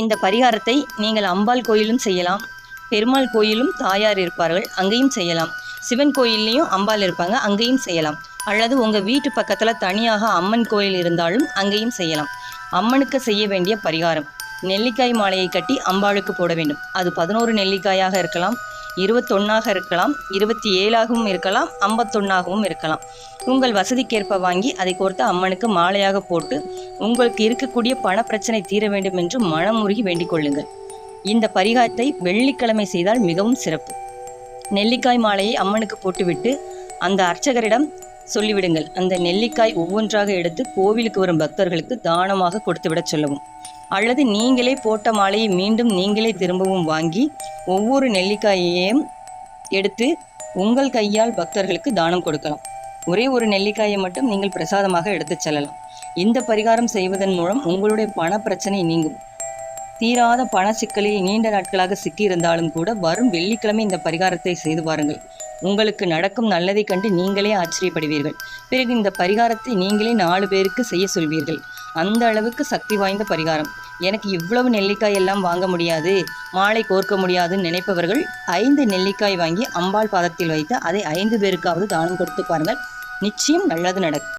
இந்த பரிகாரத்தை நீங்கள் அம்பாள் கோயிலும் செய்யலாம் பெருமாள் கோயிலும் தாயார் இருப்பார்கள் அங்கேயும் செய்யலாம். சிவன் கோயில்லையும் அம்பாள் இருப்பாங்க அங்கேயும் செய்யலாம். அல்லது உங்கள் வீட்டு பக்கத்தில் தனியாக அம்மன் கோயில் இருந்தாலும் அங்கேயும் செய்யலாம். அம்மனுக்கு செய்ய வேண்டிய பரிகாரம் நெல்லிக்காய் மாலையை கட்டி அம்பாளுக்கு போட வேண்டும். அது பதினோரு நெல்லிக்காயாக இருக்கலாம் இருபத்தொன்னாக இருக்கலாம் இருபத்தி ஏழாகவும் இருக்கலாம் ஐம்பத்தொன்னாகவும் இருக்கலாம். உங்கள் வசதிக்கேற்ப வாங்கி அதை கோர்த்து அம்மனுக்கு மாலையாக போட்டு உங்களுக்கு இருக்கக்கூடிய பண பிரச்சனை தீர வேண்டும் என்று மனமுருகி வேண்டிக் கொள்ளுங்கள். இந்த பரிகாரத்தை வெள்ளிக்கிழமை செய்தால் மிகவும் சிறப்பு. நெல்லிக்காய் மாலையை அம்மனுக்கு போட்டுவிட்டு அந்த அர்ச்சகரிடம் சொல்லிவிடுங்கள். அந்த நெல்லிக்காய் ஒவ்வொன்றாக எடுத்து கோவிலுக்கு வரும் பக்தர்களுக்கு தானமாக கொடுத்துவிடச் சொல்லவும். அல்லது நீங்களே போட்ட மாலையை மீண்டும் நீங்களே திரும்பவும் வாங்கி ஒவ்வொரு நெல்லிக்காயையும் எடுத்து உங்கள் கையால் பக்தர்களுக்கு தானம் கொடுக்கலாம். ஒரே ஒரு நெல்லிக்காயை மட்டும் நீங்கள் பிரசாதமாக எடுத்துச் செல்லலாம். இந்த பரிகாரம் செய்வதன் மூலம் உங்களுடைய பண பிரச்சனை நீங்கும். தீராத பண சிக்கலில் நீண்ட நாட்களாக சிக்கியிருந்தாலும் கூட வரும் வெள்ளிக்கிழமை இந்த பரிகாரத்தை செய்து பாருங்கள் உங்களுக்கு நடக்கும் நல்லதை கண்டு நீங்களே ஆச்சரியப்படுவீர்கள். பிறகு இந்த பரிகாரத்தை நீங்களே நாலு பேருக்கு செய்ய சொல்வீர்கள். அந்த அளவுக்கு சக்தி வாய்ந்த பரிகாரம். எனக்கு இவ்வளவு நெல்லிக்காய் எல்லாம் வாங்க முடியாது. மாலை கோர்க்க முடியாதுன்னு நினைப்பவர்கள் ஐந்து நெல்லிக்காய் வாங்கி அம்பாள் பாதத்தில் வைத்து அதை ஐந்து பேருக்காவது தானம் கொடுத்து பாருங்கள். நிச்சயம் நல்லது நடக்கும்.